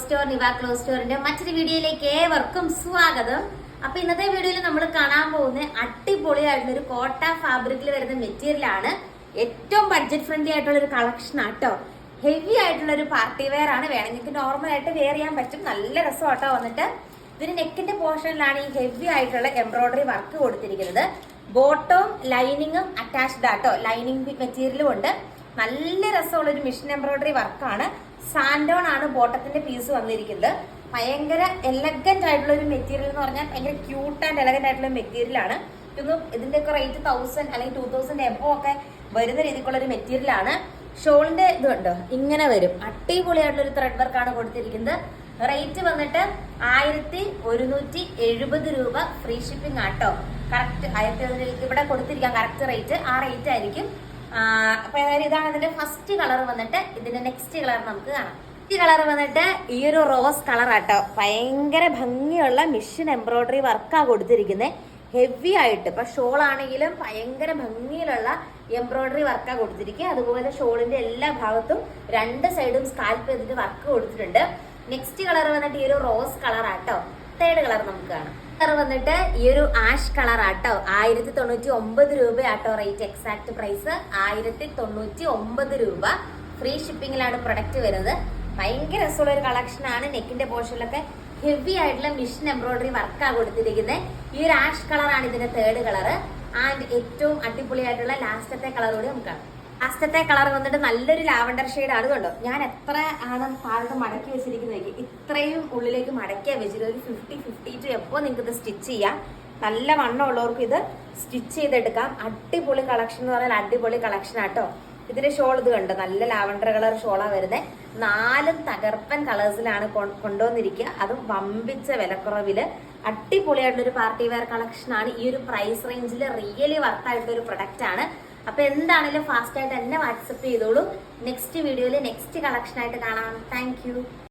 Store നിവ close സ്റ്റോറിന്റെ മറ്റൊരു വീഡിയോയിലേക്ക് ഏവർക്കും സ്വാഗതം. അപ്പൊ ഇന്നത്തെ വീഡിയോയിൽ നമ്മൾ കാണാൻ പോകുന്ന അടിപൊളിയായിട്ടുള്ള ഒരു കോട്ട ഫാബ്രിക്കിൽ വരുന്ന മെറ്റീരിയൽ ആണ്. ഏറ്റവും ബഡ്ജറ്റ് ഫ്രണ്ട്ലി ആയിട്ടുള്ള ഒരു കളക്ഷൻ ആട്ടോ ഹെവി ആയിട്ടുള്ള ഒരു പാർട്ടി വെയർ ആണ്. വേണമെങ്കിൽ നോർമൽ ആയിട്ട് വെയർ ചെയ്യാൻ പറ്റും. നല്ല രസമാട്ടോ വന്നിട്ട്. ഇതിന് നെക്കിന്റെ പോർഷനിലാണ് ഈ ഹെവി ആയിട്ടുള്ള എംബ്രോയിഡറി വർക്ക് കൊടുത്തിരിക്കുന്നത്. ബോട്ടവും ലൈനിങ്ങും അറ്റാച്ച്ഡ് ആട്ടോ ലൈനിങ് മെറ്റീരിയലും ഉണ്ട്. നല്ല രസമുള്ള ഒരു മിഷൻ എംബ്രോയിഡറി വർക്കാണ്. സാൻഡോൺ ആണ് ബോട്ടത്തിന്റെ പീസ് വന്നിരിക്കുന്നത്. ഭയങ്കര എലഗന്റ് ആയിട്ടുള്ള ഒരു മെറ്റീരിയൽ എന്ന് പറഞ്ഞാൽ ഭയങ്കര ക്യൂട്ട് ആൻഡ് എലഗന്റ് ആയിട്ടുള്ള മെറ്റീരിയൽ ആണ്. ഇതൊന്നും ഇതിന്റെയൊക്കെ റേറ്റ് തൗസൻഡ് അല്ലെങ്കിൽ ടൂ തൗസൻഡ് എബോ ഒക്കെ വരുന്ന രീതിക്കുള്ള ഒരു മെറ്റീരിയൽ ആണ് ഷോളിന്റെ ഇതുണ്ട് ഇങ്ങനെ വരും. അടിപൊളിയായിട്ടുള്ള ഒരു ത്രെഡ് വർക്കാണ് കൊടുത്തിരിക്കുന്നത്. റേറ്റ് വന്നിട്ട് ആയിരത്തി ഒരുന്നൂറ്റി എഴുപത് രൂപ ഫ്രീ ഷിപ്പിംഗ് ആട്ടോ കറക്റ്റ് ആയിരത്തി ഇവിടെ കൊടുത്തിരിക്കാം. കറക്റ്റ് റേറ്റ് ആ റേറ്റ് ആയിരിക്കും. ഇതാണ് ഇതിന്റെ ഫസ്റ്റ് കളർ വന്നിട്ട് ഇതിന്റെ നെക്സ്റ്റ് കളർ നമുക്ക് കാണാം. ഈ കളർ വന്നിട്ട് ഈ ഒരു റോസ് കളർ ആട്ടോ. ഭയങ്കര ഭംഗിയുള്ള മിഷൻ എംബ്രോയിഡറി വർക്കാണ് കൊടുത്തിരിക്കുന്നത് ഹെവി ആയിട്ട്. ഇപ്പൊ ഷോൾ ആണെങ്കിലും ഭയങ്കര ഭംഗിയിലുള്ള എംബ്രോയിഡറി വർക്കാണ് കൊടുത്തിരിക്കുക അതുപോലെ ഷോളിന്റെ എല്ലാ ഭാഗത്തും രണ്ട് സൈഡും സ്കാൽപ്പ് ചെയ്തിട്ട് വർക്ക് കൊടുത്തിട്ടുണ്ട്. നെക്സ്റ്റ് കളർ വന്നിട്ട് ഈ ഒരു റോസ് കളർ ആട്ടോ. തേർഡ് കളർ നമുക്ക് കാണാം. കളർ വന്നിട്ട് ഈ ഒരു ആഷ് കളർ ആട്ടോ. ആയിരത്തി തൊണ്ണൂറ്റി ഒമ്പത് രൂപ ആട്ടോ റേറ്റ് എക്സാക്ട് പ്രൈസ് ആയിരത്തി തൊണ്ണൂറ്റി ഒമ്പത് രൂപ ഫ്രീ ഷിപ്പിങ്ങിലാണ് പ്രൊഡക്റ്റ് വരുന്നത്. ഭയങ്കര രസമുള്ള ഒരു കളക്ഷൻ ആണ്. നെക്കിന്റെ പോർഷനിലൊക്കെ ഹെവി ആയിട്ടുള്ള മിഷൻ എംബ്രോയിഡറി വർക്കാണ് കൊടുത്തിരിക്കുന്നത് ഈ ഒരു ആഷ് കളറാണ് ഇതിന്റെ തേർഡ് കളർ ആൻഡ് ഏറ്റവും അടിപൊളിയായിട്ടുള്ള ലാസ്റ്റത്തെ കളർ കൂടി നമുക്ക് കാണാം. ലാസ്റ്റത്തെ കളർ വന്നിട്ട് നല്ലൊരു ലാവണ്ടർ ഷെയ്ഡ് ആണ് കണ്ടോ? ഞാൻ എത്ര ആണ് താഴത്ത് മടക്കി വെച്ചിരിക്കുന്നത് ഇത്രയും ഉള്ളിലേക്ക് മടക്കിയാ വെച്ചിട്ട് ഒരു ഫിഫ്റ്റി ഫിഫ്റ്റി ടു എപ്പോൾ നിങ്ങൾക്ക് ഇത് സ്റ്റിച്ച് ചെയ്യാം. നല്ല വണ്ണം ഉള്ളവർക്ക് ഇത് സ്റ്റിച്ച് ചെയ്തെടുക്കാം. അടിപൊളി കളക്ഷൻ എന്ന് പറഞ്ഞാൽ അടിപൊളി കളക്ഷൻ ആട്ടോ ഇതിന്റെ ഷോൾ ഇത് കണ്ടോ? നല്ല ലാവണ്ടർ കളർ ഷോളാണ് വരുന്നത് നാലും തകർപ്പൻ കളേഴ്സിലാണ് കൊണ്ടുവന്നിരിക്കുക. അതും വമ്പിച്ച വിലക്കുറവിൽ അടിപൊളിയായിട്ടുള്ള ഒരു പാർട്ടി വെയർ കളക്ഷൻ ആണ്. ഈ ഒരു പ്രൈസ് റേഞ്ചിൽ റിയലി വർത്തായിട്ടുള്ള ഒരു പ്രൊഡക്റ്റ് ആണ്. അപ്പൊ എന്താണെങ്കിലും ഫാസ്റ്റായിട്ട് എന്നെ വാട്സപ്പ് ചെയ്തോളൂ. നെക്സ്റ്റ് വീഡിയോയിൽ നെക്സ്റ്റ് കളക്ഷൻ ആയിട്ട് കാണാം. താങ്ക്